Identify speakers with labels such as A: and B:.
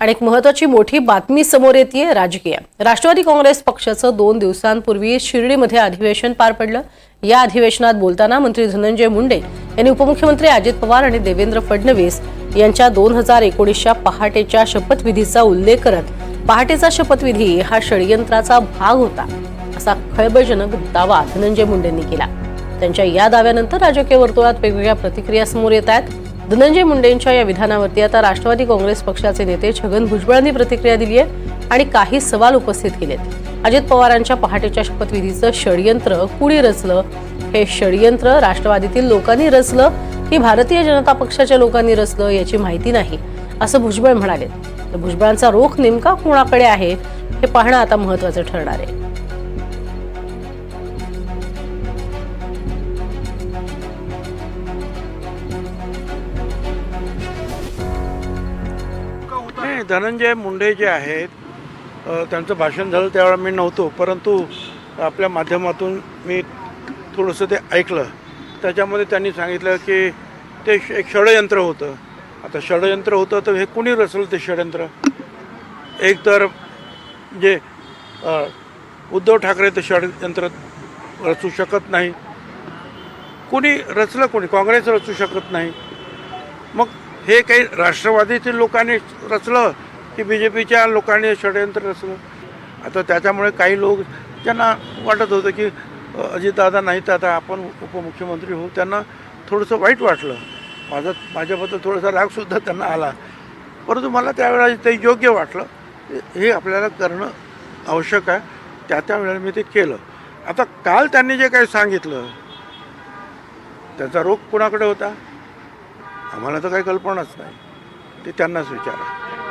A: आणि एक महत्वाची मोठी बातमी समोर येते राजकीय. राष्ट्रवादी काँग्रेस पक्षाचं दोन दिवसांपूर्वी शिर्डीमध्ये अधिवेशन पार पडलं. या अधिवेशनात बोलताना मंत्री धनंजय मुंडे यांनी उपमुख्यमंत्री अजित पवार आणि देवेंद्र फडणवीस यांच्या दोन हजार एकोणीसच्या पहाटेच्या शपथविधीचा उल्लेख करत पहाटेचा शपथविधी हा षडयंत्राचा भाग होता असा खळबळजनक दावा धनंजय मुंडेंनी केला. त्यांच्या या दाव्यानंतर राजकीय वर्तुळात वेगवेगळ्या प्रतिक्रिया समोर येत आहेत. धनंजय मुंडेंच्या या विधानावरती आता राष्ट्रवादी काँग्रेस पक्षाचे नेते छगन भुजबळांनी प्रतिक्रिया दिली आहे आणि काही सवाल उपस्थित केलेत. अजित पवारांच्या पहाटेच्या शपथविधीचं षडयंत्र कुणी रचलं? हे षडयंत्र राष्ट्रवादीतील लोकांनी रचलं की भारतीय जनता पक्षाच्या लोकांनी रचलं याची माहिती नाही असं भुजबळ म्हणाले. तर भुजबळांचा रोख नेमका कोणाकडे आहे हे पाहणं आता महत्वाचं ठरणार आहे.
B: धनंजय मुंडे जे आहेत त्यांचं भाषण झालं त्यावेळेला मी नव्हतो परंतु आपल्या माध्यमातून मी थोडंसं ते ऐकलं. त्याच्यामध्ये त्यांनी सांगितलं की ते एक षडयंत्र होतं. आता षडयंत्र होतं तर हे कुणी रचलं ते षडयंत्र? एक तर जे उद्धव ठाकरे ते षडयंत्र रचू शकत नाही. कुणी रचलं कोणी? काँग्रेस रचू शकत नाही. मग हे काही राष्ट्रवादीतील लोकांनी रचलं की बी जे पीच्या लोकांनी षडयंत्र रचलं. आता त्याच्यामुळे काही लोक ज्यांना वाटत होतं की अजितदादा नाही तर आता आपण उपमुख्यमंत्री होऊ त्यांना थोडंसं वाईट वाटलं. माझं माझ्याबद्दल थोडासा रागसुद्धा त्यांना आला. परंतु मला त्यावेळेला ते योग्य वाटलं. हे आपल्याला करणं आवश्यक आहे. त्या त्या वेळेला मी ते केलं. आता काल त्यांनी जे काही सांगितलं त्याचा रोग कुणाकडे होता? आम्हाला तर काही कल्पनाच नाही. ते त्यांनाच विचारा.